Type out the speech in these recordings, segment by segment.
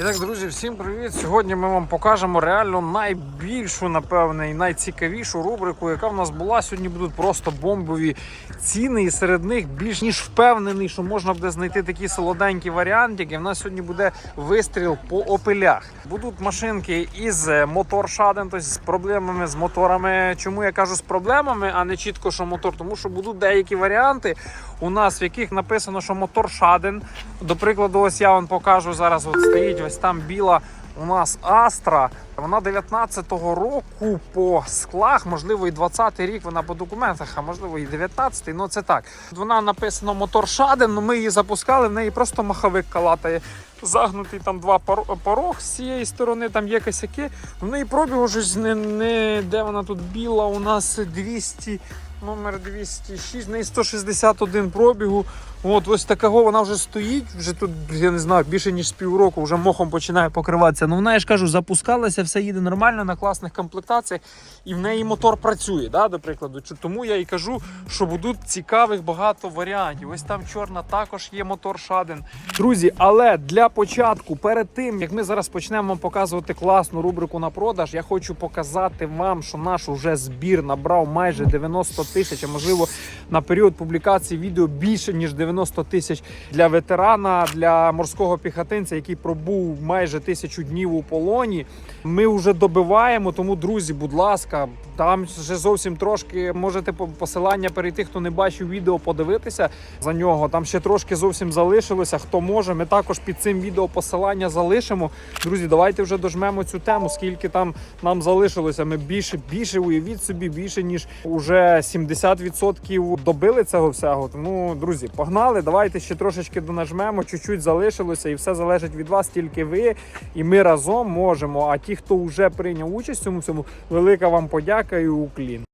І так, друзі, всім привіт! Сьогодні ми вам покажемо реально найбільшу, напевне, і найцікавішу рубрику, яка в нас була. Сьогодні будуть просто бомбові ціни, і серед них більш ніж впевнений, що можна буде знайти такі солоденькі варіантики. В нас сьогодні буде вистріл по опелях. Будуть машинки із мотор шаден, тобто з проблемами з моторами. Чому я кажу з проблемами, а не чітко, що мотор? Тому що будуть деякі варіанти у нас, в яких написано, що мотор шаден. До прикладу, ось я вам покажу зараз. От стоїть ось там біла у нас Астра. Вона 19-го року по склах, можливо, і 20-й рік вона по документах, а можливо, і 19-й. Ну це так. Вона написано мотор шаден. Ну ми її запускали. В неї просто маховик калатає. Загнутий там два пор- порог з цієї сторони, там є косяки. В неї пробігу щось не, не де вона тут біла. У нас 200. Номер 206, в неї 161 пробігу. От ось такого вона вже стоїть. Вже тут, я не знаю, більше ніж з півроку, вже мохом починає покриватися. Ну вона я ж кажу, запускалася, все їде нормально на класних комплектаціях, і в неї мотор працює, да, до прикладу. Тому я і кажу, що будуть цікавих багато варіантів. Ось там чорна також є мотор Шаден. Друзі, але для початку, перед тим як ми зараз почнемо показувати класну рубрику на продаж, я хочу показати вам, що наш уже збір набрав майже 90 тисяч, а можливо на період публікації відео більше ніж 90 тисяч для ветерана, для морського піхотинця, який пробув майже тисячу днів у полоні. Ми вже добиваємо. Тому, друзі, будь ласка, там вже зовсім трошки можете посилання перейти, хто не бачив відео, подивитися за нього. Там ще трошки зовсім залишилося. Хто може, ми також під цим відео посилання залишимо. Друзі, давайте вже дожмемо цю тему, скільки там нам залишилося. Ми більше, більше уявіть собі, більше ніж уже 70% добили цього всього. Тому, друзі, погнали. Давайте ще трошечки донажмемо, чуть-чуть залишилося, і все залежить від вас, тільки ви і ми разом можемо. А ті, хто вже прийняв участь у цьому всьому, велика вам подяка і уклін.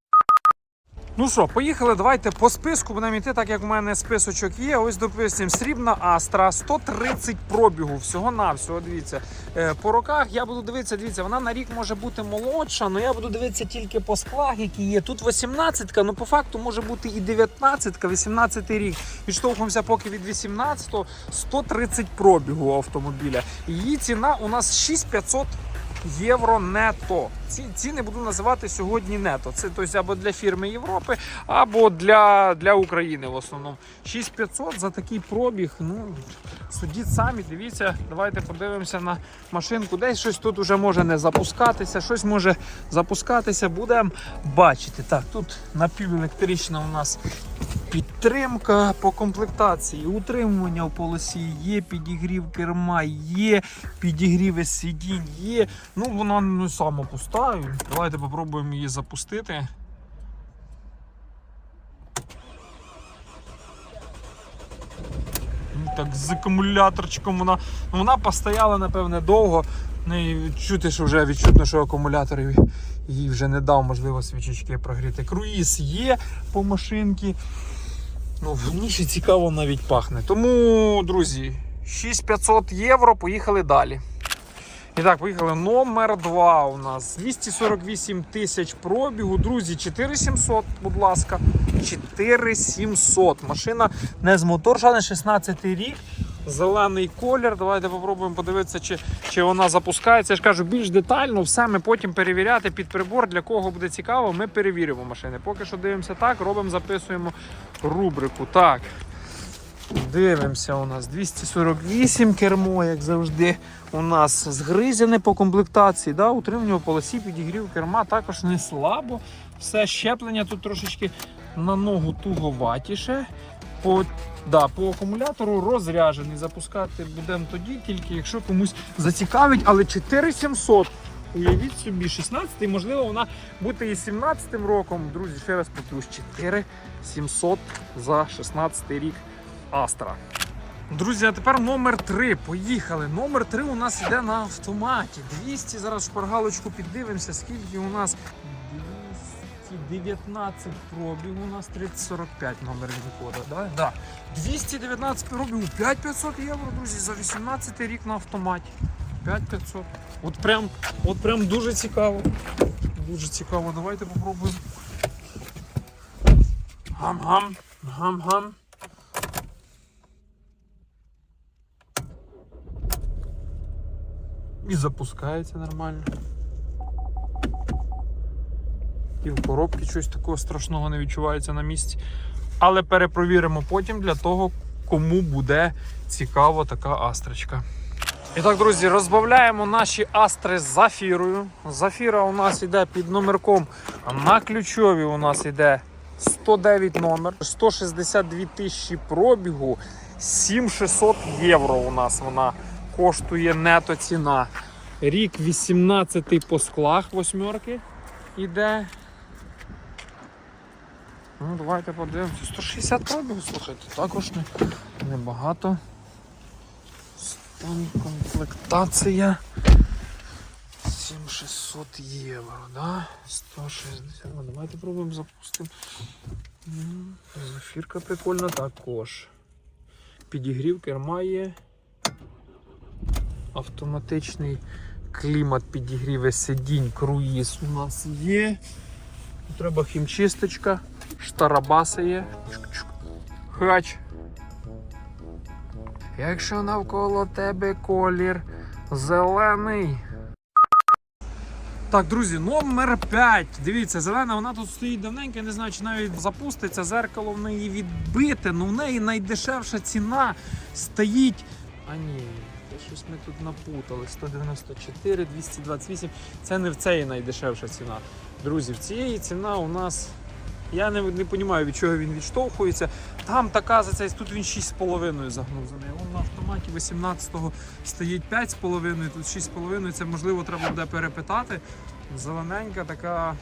Ну що, поїхали, давайте по списку будемо йти, так як у мене списочок є. Ось, допустим, срібна Астра, 130 пробігу, всього-навсього, дивіться. Е, По роках я буду дивитися, дивіться, вона на рік може бути молодша, але я буду дивитися тільки по склах, які є. Тут 18-ка, ну по факту може бути і 19-ка, 18 рік. Відштовхуємося поки від 18-го, 130 пробігу автомобіля. Її ціна у нас 6500 євро нето. Ці ціни буду називати сьогодні нето. Це тобто або для фірми Європи, або для, для України в основному. 6500 за такий пробіг. Ну судіть самі, дивіться. Давайте подивимося на машинку. Десь щось тут вже може не запускатися, щось може запускатися. Будемо бачити. Так, тут напівелектрична у нас Підтримка по комплектації, утримування в полосі є, підігрів керма є, підігріви сидінь є. Ну вона не сама пуста. Давайте попробуємо її запустити. Ну, Так, з акумуляторчиком вона. Ну, вона постояла, напевне, довго. Ну і чути, що вже відчутно, що акумулятор їй вже не дав можливо свічечки прогріти. Круїз є по машинці. Ну, мені ще цікаво навіть пахне. Тому, друзі, 6500 євро, поїхали далі. І так, поїхали. Номер 2 у нас 248 тисяч пробігу. Друзі, 4700, будь ласка. 4700. Машина не з моторша, не 16 рік. Зелений колір. Давайте попробуємо подивитися, чи, чи вона запускається. Я ж кажу, більш детально, все ми потім перевіряти під прибор. Для кого буде цікаво, ми перевіримо машини. Поки що дивимося так, робимо, записуємо рубрику. Так. Дивимося, у нас 248 кермо, як завжди. У нас згризяне по комплектації. Да? Утримання в полосі, підігрів керма також не слабо. Все щеплення тут трошечки на ногу туговатіше. По, да, по акумулятору розряджений. Запускати будемо тоді, тільки якщо комусь зацікавить, але 4700. Уявіть собі, 16 й можливо, вона буде і 17-м роком. Друзі, ще раз повторюсь, 4700 за 16 рік Астра. Друзі, а тепер номер 3. Поїхали. Номер 3 у нас йде на автоматі. 200. Зараз шпаргалочку піддивимося, скільки у нас 219 пробіг, у нас 3045 номер відходу. Да? Да. 219 пробігу, 5500 євро, друзі, за 18 рік на автоматі. 5500. От прям, от прям дуже цікаво. Дуже цікаво. Давайте попробуємо. Гам-гам, гам-гам. І запускається нормально. І в коробці щось такого страшного не відчувається на місці. Але перепровіримо потім для того, кому буде цікаво така астрочка. І так, друзі, розбавляємо наші астри з зафірою. Зафіра у нас йде під номерком. На ключові у нас йде 109 номер, 162 тисячі пробігу, 7600 євро у нас вона коштує нето ціна. Рік 18 по склах восьмерки йде. Ну, давайте подивимося. 160 пробігу, слухайте, також не, небагато. Стан комплектація 7600 євро, да? 160. Ну, давайте пробуємо запустимо. Зафірка прикольна також. Підігрів керма є. Автоматичний клімат підігріве сидінь, круїз у нас є. Треба хімчисточка, штарабаси є. Хач. Якщо навколо тебе колір зелений. Так, друзі, номер 5. Дивіться, зелена, вона тут стоїть давненько, не знаю, чи навіть запуститься. Зеркало в неї відбите, ну в неї найдешевша ціна стоїть. А ні, щось ми тут напутали. 194, 228. Це не в цій найдешевша ціна. Друзі, в цієї ціна у нас. Я не, не розумію, від чого він відштовхується. Там така за цей, тут він 6,5 загнув за. Вон на автоматі 18-го стоїть 5,5, тут 6,5. Це можливо треба буде перепитати. Зелененька така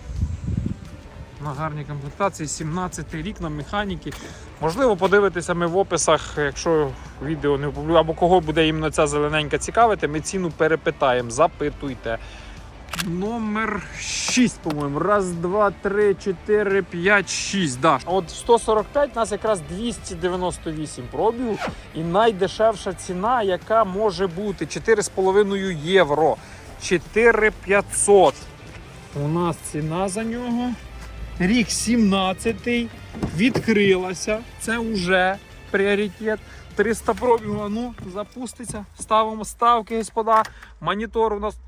на гарній комплектації, 17 рік на механіки. Можливо, подивитися ми в описах, якщо відео не опублю, або кого буде іменно ця зелененька цікавити, ми ціну перепитаємо, запитуйте. Номер 6, по-моєму. Раз, два, три, чотири, п'ять, шість. Да. От 145 у нас якраз 298 пробігу. І найдешевша ціна, яка може бути 4,5 євро. 4500. У нас ціна за нього. Рік 17-й, відкрилася. Це вже пріоритет. 300 пробігу, а ну, запуститься. Ставимо ставки, господа. Монітор у нас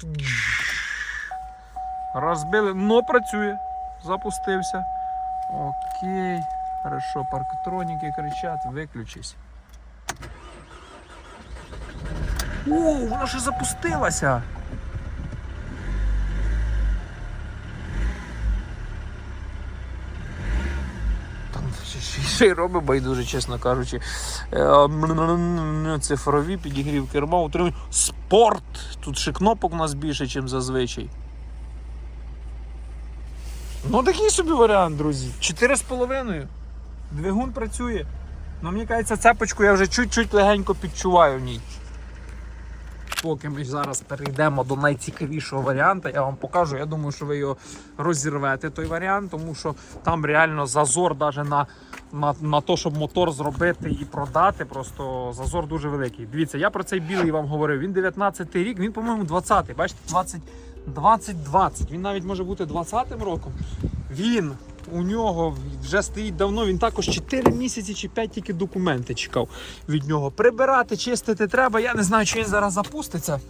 розбили, но працює. Запустився. Окей. Хорошо, парктроніки кричать, виключись. О, вона ще запустилася. Там ще- ще- ще й робить байдуже, чесно кажучи. Е, Цифрові підігрів керма, утримує. Спорт! Тут ще кнопок у нас більше, ніж зазвичай. Ну такий собі варіант, друзі. 4,5. Двигун працює. Ну, мені кажеться, цепочку я вже чуть-чуть легенько підчуваю в ній. Поки ми зараз перейдемо до найцікавішого варіанту, я вам покажу. Я думаю, що ви його розірвете, той варіант, тому що там реально зазор навіть на, на, на те, щоб мотор зробити і продати. Просто зазор дуже великий. Дивіться, я про цей білий вам говорив. Він 19 рік, він, по-моєму, 20-й. Бачите, 20, 20-20. Він навіть може бути 20-м роком. Він у нього вже стоїть давно. Він також 4 місяці чи 5 тільки документи чекав від нього. Прибирати, чистити треба. Я не знаю, чи він зараз запуститься.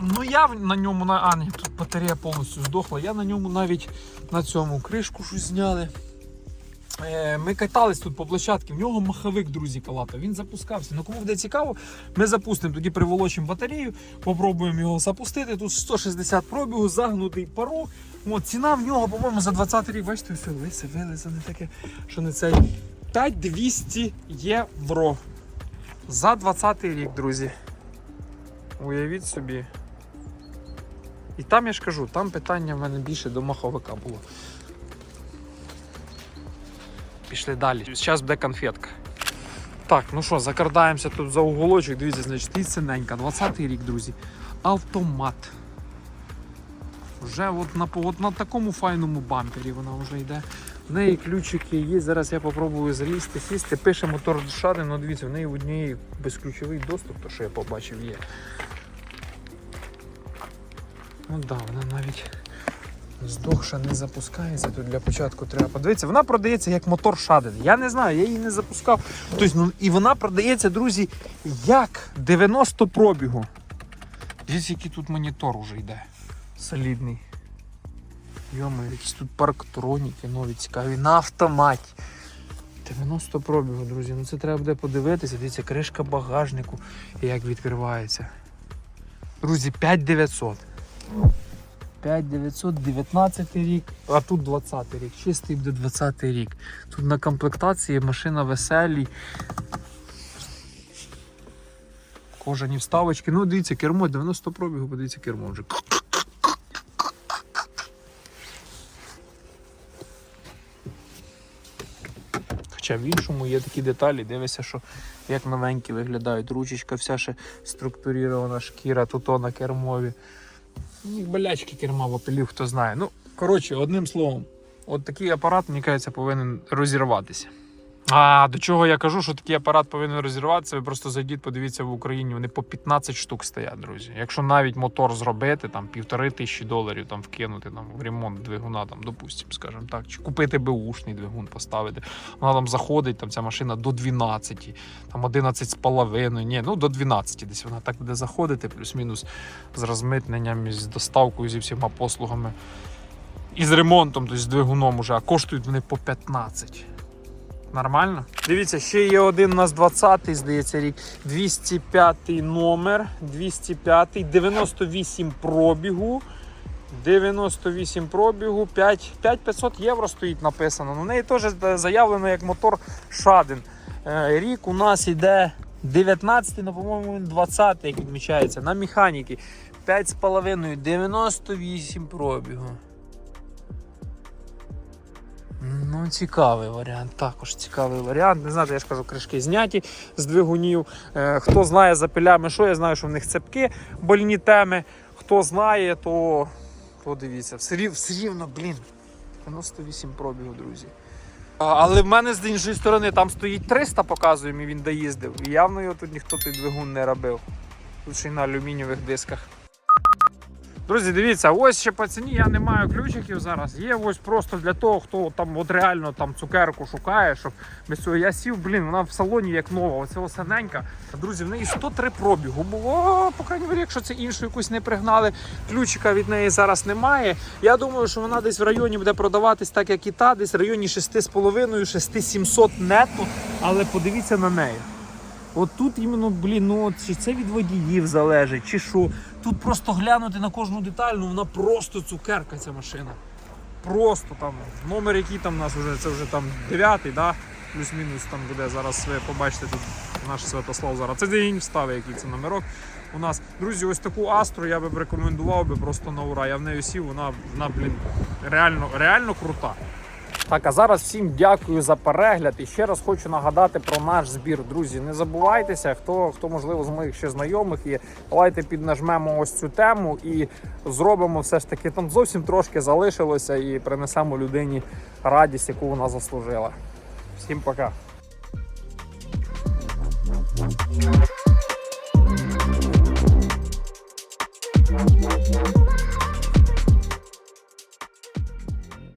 Ну я на ньому на а, ні, тут батарея повністю здохла. Я на ньому навіть на цьому кришку щось зняли. Е, Ми катались тут по площадці, в нього маховик, друзі, калата. Він запускався. Ну кому буде цікаво, ми запустимо, тоді приволочимо батарею, попробуємо його запустити. Тут 160 пробігу, загнутий порог. От, ціна в нього, по-моєму, за 20 рік, бачите, все лисе, вилизане таке, що не цей. 5200 євро. За 20 рік, друзі. Уявіть собі. І там я ж кажу, там питання в мене більше до маховика було. Пішли далі. Зараз буде конфетка. Так, ну що, закрадаємося тут за уголочок. Дивіться, значить, і синенька, 20-й рік, друзі. Автомат. Вже от на, от на такому файному бампері вона вже йде. В неї ключики є. Зараз я попробую залізти, сісти. Пише мотор душаний, ну дивіться, в неї в однієї безключовий доступ, то що я побачив є. Ну да, вона навіть здохша не запускається. Тут для початку треба подивитися. Вона продається як мотор шаден. Я не знаю, я її не запускав. Тобто, ну, і вона продається, друзі, як 90 пробігу. Дивіться, який тут монітор уже йде. Солідний. Йома, якісь тут парктроніки нові цікаві на автоматі. 90 пробігу, друзі. Ну це треба буде подивитися. Дивіться, кришка багажнику, як відкривається. Друзі, 5900. 5900, 19 рік, а тут 20 рік. Чистий буде 20 рік. Тут на комплектації машина веселій. Кожані вставочки. Ну, дивіться, кермо 90 пробігу, подивіться кермо вже. Хоча в іншому є такі деталі, дивишся, що як новенькі виглядають. Ручечка вся ще структурірована шкіра, тут на кермові. Ну, болячки керма в хто знає. Ну, коротше, одним словом, от такий апарат, мені кажеться, повинен розірватися. А до чого я кажу, що такий апарат повинен розірватися, ви просто зайдіть, подивіться в Україні, вони по 15 штук стоять, друзі. Якщо навіть мотор зробити, там півтори тисячі доларів там вкинути там, в ремонт двигуна, там, допустимо, скажімо так, чи купити беушний двигун, поставити. Вона там заходить, там ця машина до 12, там 11 з половиною, ні, ну до 12 десь вона так буде заходити, плюс-мінус з розмитненням, з доставкою зі всіма послугами. І з ремонтом, тобто з двигуном уже, а коштують вони по 15. Нормально? Дивіться, ще є один у нас 20-й, здається, рік. 205 номер, 205, 98 пробігу. 98 пробігу, 5, 5500 євро стоїть написано. На неї теж заявлено як мотор Шаден. Е, Рік у нас йде 19, ну, по-моєму, він 20, як відмічається, на механіки. 5,5, 98 пробігу. Ну, цікавий варіант, також цікавий варіант. Не знаю, я ж кажу, кришки зняті з двигунів. Е, хто знає за пилями, що я знаю, що в них цепки больні теми. Хто знає, то, то дивіться. Все, все рівно, блін. 98 пробігу, друзі. Але в мене з іншої сторони там стоїть 300, показує, і він доїздив. І явно його тут ніхто той двигун не робив. Тут ще й на алюмінієвих дисках. Друзі, дивіться, ось ще по ціні я не маю ключиків зараз. Є ось просто для того, хто там от реально там цукерку шукає, щоб без цього я сів, блін, вона в салоні як нова, оце осененька. Друзі, в неї 103 пробігу було, по крайній мірі, якщо це іншу якусь не пригнали, ключика від неї зараз немає. Я думаю, що вона десь в районі буде продаватись так, як і та, десь в районі 6,5-6700 нетто, але подивіться на неї. От тут іменно, блін, ну чи це від водіїв залежить, чи що. Тут просто глянути на кожну деталь, ну вона просто цукерка ця машина. Просто там номер, який там у нас вже, це вже там 9, да? плюс-мінус там буде зараз ви побачите тут наш Святослав зараз. Це день встави, який це номерок. У нас, друзі, ось таку Астру я би рекомендував би просто на ура. Я в неї сів, вона, вона блін, реально, реально крута. Так, а зараз всім дякую за перегляд. І ще раз хочу нагадати про наш збір. Друзі, не забувайтеся, хто хто можливо з моїх ще знайомих і давайте піднажмемо ось цю тему і зробимо все ж таки. Там зовсім трошки залишилося і принесемо людині радість, яку вона заслужила. Всім пока.